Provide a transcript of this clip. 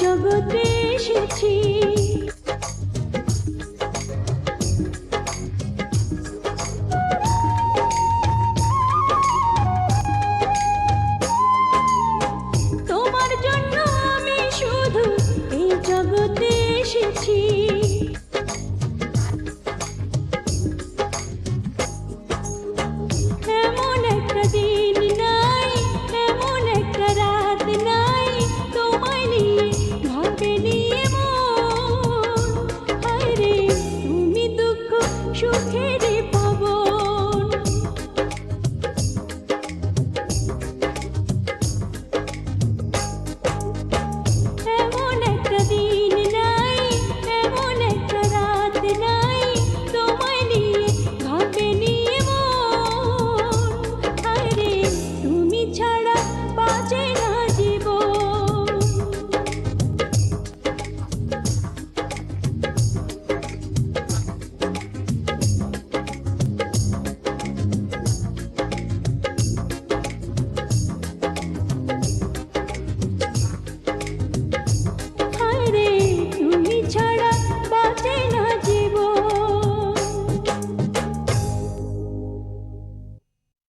জগতে এসেছি। তোমার জন্য আমি শুধু এই জগতে এসেছি।